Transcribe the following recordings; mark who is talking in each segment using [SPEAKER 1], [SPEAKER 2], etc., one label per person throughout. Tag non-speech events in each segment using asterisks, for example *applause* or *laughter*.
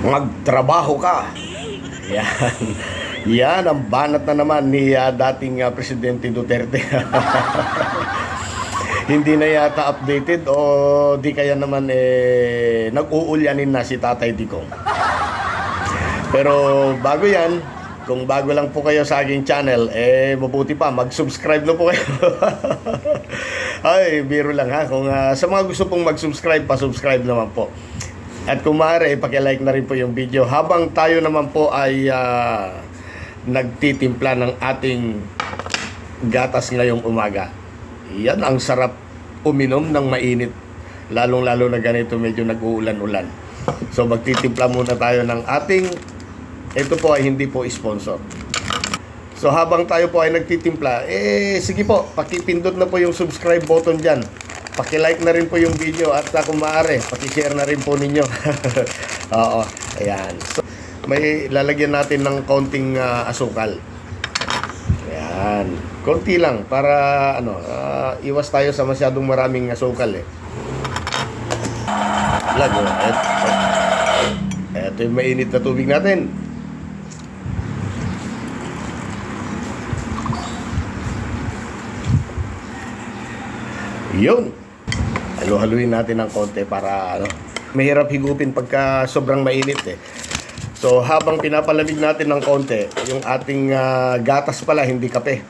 [SPEAKER 1] magtrabaho ka. Yan. Yan ang banat na naman ni ah, dating ah, Presidente Duterte. *laughs* Hindi na yata updated o di kaya naman eh nag-uulyanin na si Tatay Digong. Pero bago yan, kung bago lang po kayo sa aking channel, eh mabuti pa, mag-subscribe na po kayo. *laughs* Ay, biro lang ha. Kung ah, sa mga gusto pong mag-subscribe, pa-subscribe naman po. At kung maaari, paki-like na rin po yung video. Habang tayo naman po ay ah, nagtitimpla ng ating gatas ngayong umaga. Yan ang sarap uminom ng mainit. Lalong-lalo na ganito medyo nag-uulan-ulan. So magtitimpla muna tayo ng ating ito po ay hindi po sponsor. So habang tayo po ay nagtitimpla, eh sige po, pakipindot na po yung subscribe button dyan. Paki-like na rin po yung video at uh, kung maaari, paki-share na rin po ninyo. *laughs* Oo, ayan. So, may lalagyan natin ng konting ah, asukal. Ayan. Konti lang para ano, ah, iwas tayo sa masyadong maraming asukal eh. Lag, oh. Ito yung mainit na tubig natin. Yun. Halo-haluin natin ng konti para ano, mahirap higupin pagka sobrang mainit eh. So habang pinapalamig natin ng konti, yung ating ah, gatas pala, hindi kape.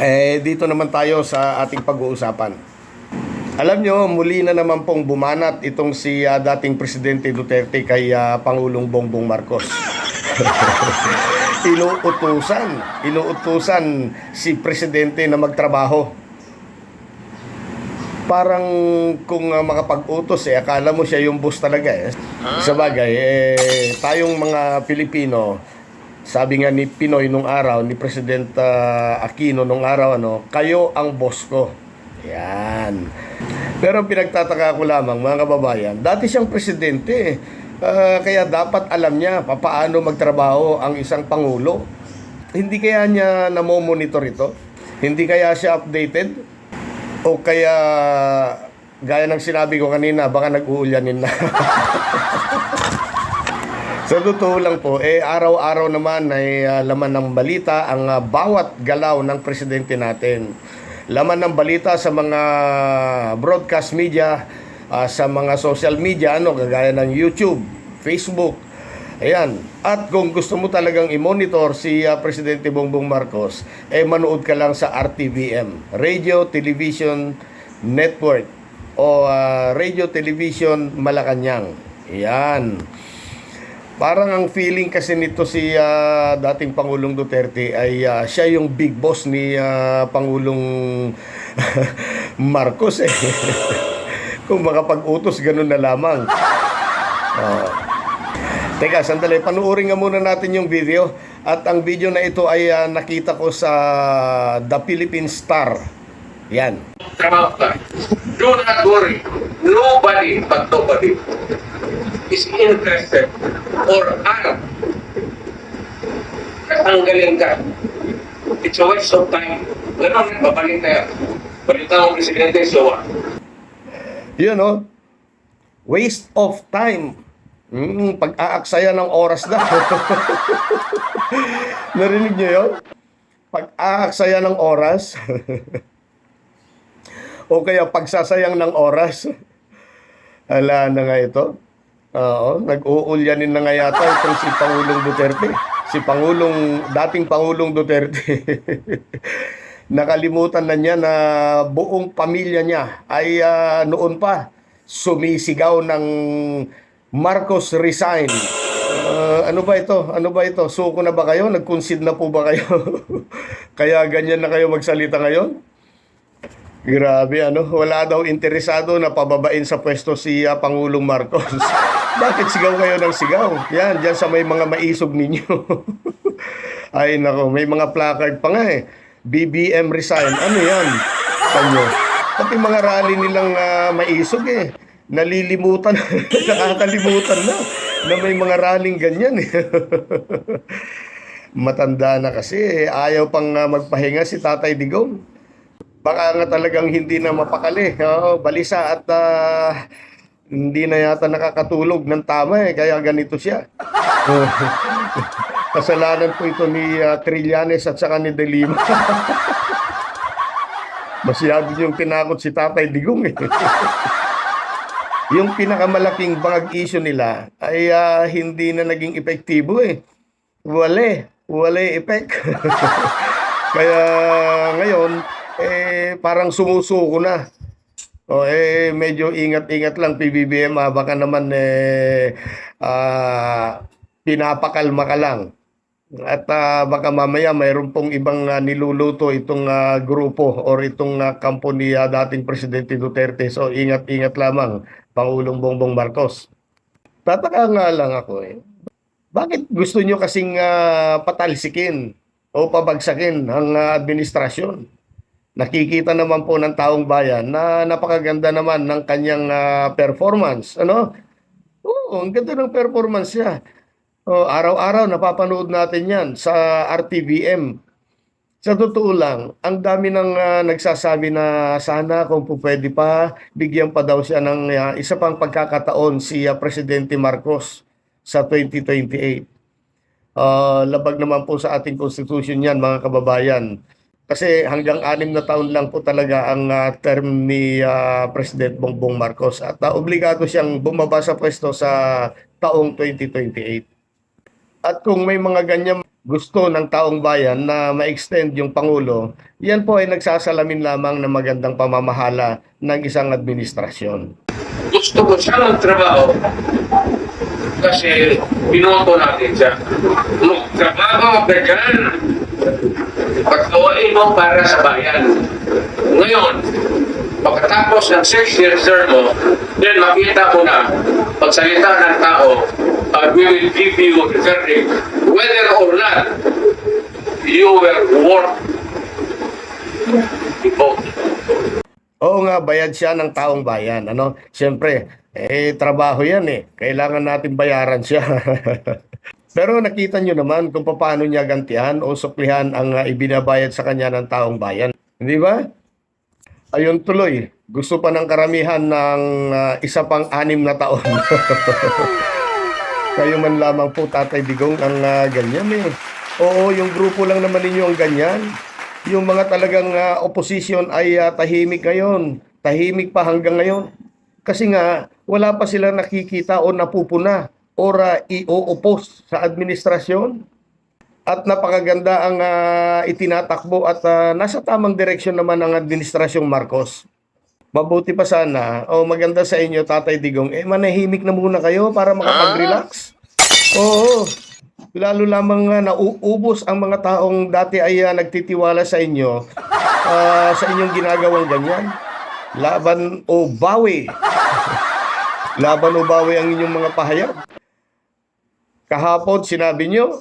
[SPEAKER 1] Eh dito naman tayo sa ating pag-uusapan. Alam nyo, muli na naman pong bumanat itong si ah, dating Presidente Duterte kay ah, Pangulong Bongbong Marcos. *laughs* inuutusan, inuutusan si Presidente na magtrabaho parang kung uh, makapag-utos eh, akala mo siya yung boss talaga eh. Sa bagay, eh, tayong mga Pilipino, sabi nga ni Pinoy nung araw, ni President uh, Aquino nung araw, ano, kayo ang boss ko. Yan. Pero pinagtataka ko lamang, mga kababayan, dati siyang presidente eh. Ah, kaya dapat alam niya papaano magtrabaho ang isang pangulo. Hindi kaya niya namomonitor ito? Hindi kaya siya updated? O kaya, gaya ng sinabi ko kanina, baka nag-uulyanin na. *laughs* Sa totoo lang po, eh, araw-araw naman ay ah, laman ng balita ang ah, bawat galaw ng presidente natin. Laman ng balita sa mga broadcast media, ah, sa mga social media, ano, kagaya ng YouTube, Facebook, Ayan. At kung gusto mo talagang i-monitor si ah, Presidente Bongbong Marcos, eh manood ka lang sa RTVM, Radio Television Network o ah, Radio Television Malacanang. Ayan. Parang ang feeling kasi nito si ah, dating Pangulong Duterte ay ah, siya yung big boss ni ah, Pangulong *laughs* Marcos eh. *laughs* Kung makapag-utos, ganun na lamang. Oh. Teka, sandali. Panuorin nga muna natin yung video. At ang video na ito ay ah, nakita ko sa The Philippine Star. Yan.
[SPEAKER 2] trabaho ka. Do not worry. Nobody but nobody is interested or Arab. Tanggalin ka. It's a waste of time. Ganun, babalik na yan. Balita mo, Presidente, so what?
[SPEAKER 1] Yun, no? Waste of time. Mm, pag-aaksaya ng oras na. *laughs* Narinig niyo yun? Pag-aaksaya ng oras. *laughs* o kaya pagsasayang ng oras. Ala na nga ito. Oo, nag-uulyanin na nga yata itong si Pangulong Duterte. Si Pangulong, dating Pangulong Duterte. *laughs* Nakalimutan na niya na buong pamilya niya ay ah, noon pa sumisigaw ng Marcos resign. Ah, ano ba ito? Ano ba ito? Suko na ba kayo? Nag-concede na po ba kayo? *laughs* Kaya ganyan na kayo magsalita ngayon? Grabe ano, wala daw interesado na pababain sa pwesto si ah, Pangulong Marcos. *laughs* Bakit sigaw kayo ng sigaw? Yan, diyan sa may mga maisog ninyo. *laughs* Ay nako, may mga placard pa nga eh. BBM resign. Ano yan? Kanyo. Pati mga rally nilang ah, maisog eh. Nalilimutan, *laughs* nakakalimutan na na may mga rallying ganyan eh. *laughs* Matanda na kasi, eh. ayaw pang ah, magpahinga si Tatay Digong baka nga talagang hindi na mapakali. Oo, balisa at ah, hindi na yata nakakatulog ng tama eh, kaya ganito siya. *laughs* Kasalanan po ito ni ah, Trillanes at saka ni De Lima. Masyado yung tinakot si Tatay Digong eh. Yung pinakamalaking bangag issue nila ay ah, hindi na naging epektibo eh. Wale, wale effect. *laughs* Kaya ngayon, eh, parang sumusuko na. O eh, medyo ingat-ingat lang PBBM ah. Baka naman eh, ah, pinapakalma ka lang. At ah, baka mamaya mayroon pong ibang ah, niluluto itong ah, grupo or itong ah, kampo ni ah, dating Presidente Duterte. So ingat-ingat lamang, Pangulong Bongbong Marcos. Tataka nga lang ako eh. Bakit gusto nyo kasing ah, patalsikin o pabagsakin ang ah, administrasyon? Nakikita naman po ng taong bayan na napakaganda naman ng kanyang ah, performance. Ano? Oo, ang ganda ng performance niya. Oh, araw-araw napapanood natin 'yan sa RTVM. Sa totoo lang, ang dami ng ah, nagsasabi na sana kung po pwede pa, bigyan pa daw siya ng ah, isa pang pagkakataon si ah, Presidente Marcos sa 2028. Ah, labag naman po sa ating constitution 'yan, mga kababayan. Kasi hanggang anim na taon lang po talaga ang ah, term ni ah, President Bongbong Marcos at ah, obligado siyang bumaba sa pwesto sa taong 2028. At kung may mga ganyan gusto ng taong bayan na ma-extend yung Pangulo, yan po ay nagsasalamin lamang ng magandang pamamahala ng isang administrasyon.
[SPEAKER 2] Gusto ko siya magtrabaho kasi binoto natin siya. Magtrabaho ka dyan. Pagkawain mo para sa bayan. Ngayon, pagkatapos ng six years term mo, then makita mo na pagsalita ng tao, uh, we will give you the verdict whether or not you were worth the vote.
[SPEAKER 1] Oo nga, bayad siya ng taong bayan. Ano? Siyempre, eh, trabaho yan eh. Kailangan natin bayaran siya. *laughs* Pero nakita nyo naman kung paano niya gantihan o suklihan ang ah, ibinabayad sa kanya ng taong bayan. Hindi ba? Ayun tuloy, gusto pa ng karamihan ng ah, isa pang anim na taon. *laughs* Kayo man lamang po, Tatay Digong, ang ah, ganyan eh. Oo, yung grupo lang naman ninyo ang ganyan. Yung mga talagang ah, opposition ay ah, tahimik ngayon. Tahimik pa hanggang ngayon. Kasi nga, wala pa sila nakikita o napupuna or uh, i-oppose sa administrasyon. At napakaganda ang ah, itinatakbo at ah, nasa tamang direksyon naman ang administrasyong Marcos. Mabuti pa sana, o maganda sa inyo, Tatay Digong, eh manahimik na muna kayo para makapag-relax. Oo, lalo lamang nga nauubos ang mga taong dati ay ah, nagtitiwala sa inyo ah, sa inyong ginagawang ganyan. Laban o bawi. *laughs* Laban o bawi ang inyong mga pahayag. Kahapon sinabi nyo,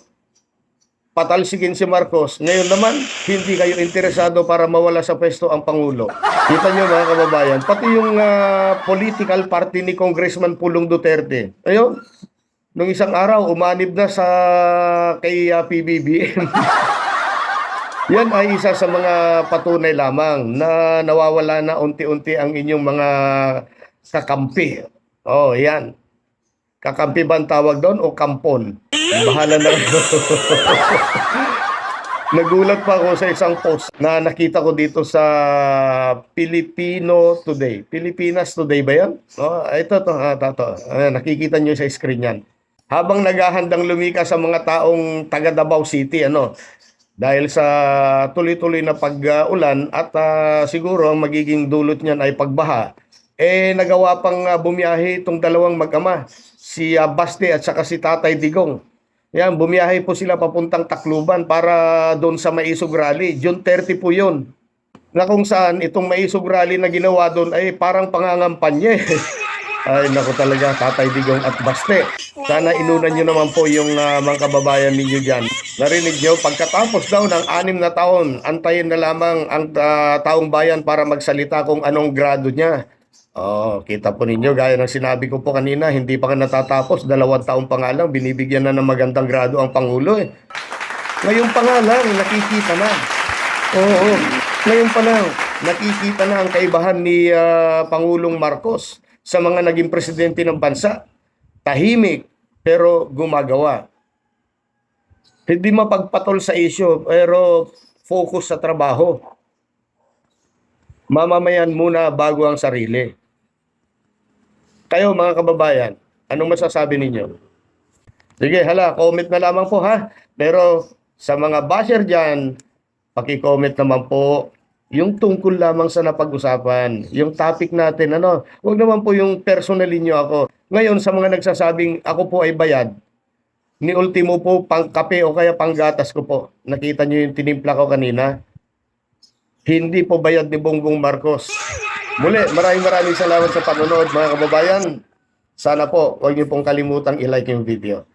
[SPEAKER 1] patalsikin si Marcos. Ngayon naman, hindi kayo interesado para mawala sa pwesto ang Pangulo. Kita nyo mga kababayan, pati yung ah, political party ni Congressman Pulong Duterte. Ayun, nung isang araw, umanib na sa kay ah, PBBM. *laughs* Yan ay isa sa mga patunay lamang na nawawala na unti-unti ang inyong mga kakampi. Oh, yan. Kakampi ba ang tawag doon o kampon? Bahala na. *laughs* Nagulat pa ako sa isang post na nakita ko dito sa Filipino Today. Pilipinas Today ba yan? Oh, ito to, ah, ito. Ah, nakikita nyo sa screen yan. Habang naghahandang lumika sa mga taong taga Davao City, ano, dahil sa tuloy-tuloy na pag-ulan at ah, siguro ang magiging dulot niyan ay pagbaha, eh nagawa pang ah, bumiyahe itong dalawang mag-ama, si ah, Baste at saka si Tatay Digong. Yan, bumiyahe po sila papuntang Tacloban para doon sa Maisog Rally. June 30 po yun. Na kung saan itong Maisog Rally na ginawa doon ay parang pangangampanya. *laughs* Ay, naku talaga, Tatay Digong at Baste. Sana inunan nyo naman po yung ah, mga kababayan ninyo dyan. Narinig nyo, pagkatapos daw ng anim na taon, antayin na lamang ang ah, taong bayan para magsalita kung anong grado niya. Oh, kita po ninyo, gaya ng sinabi ko po kanina, hindi pa ka natatapos, dalawang taong pa nga lang, binibigyan na ng magandang grado ang Pangulo eh. Ngayon pa nga lang, nakikita na. Oo, ngayon pa lang, nakikita na ang kaibahan ni ah, Pangulong Marcos. sa mga naging presidente ng bansa. Tahimik, pero gumagawa. Hindi mapagpatol sa isyo, pero focus sa trabaho. Mamamayan muna bago ang sarili. Kayo mga kababayan, anong masasabi ninyo? Sige, hala, comment na lamang po ha. Pero sa mga basher dyan, paki-comment naman po yung tungkol lamang sa napag-usapan, yung topic natin, ano, huwag naman po yung personally nyo ako. Ngayon, sa mga nagsasabing ako po ay bayad, ni ultimo po pang kape o kaya panggatas ko po. Nakita nyo yung tinimpla ko kanina. Hindi po bayad ni Bongbong Marcos. Muli, maraming maraming salamat sa panonood mga kababayan. Sana po, huwag niyo pong kalimutang i-like yung video.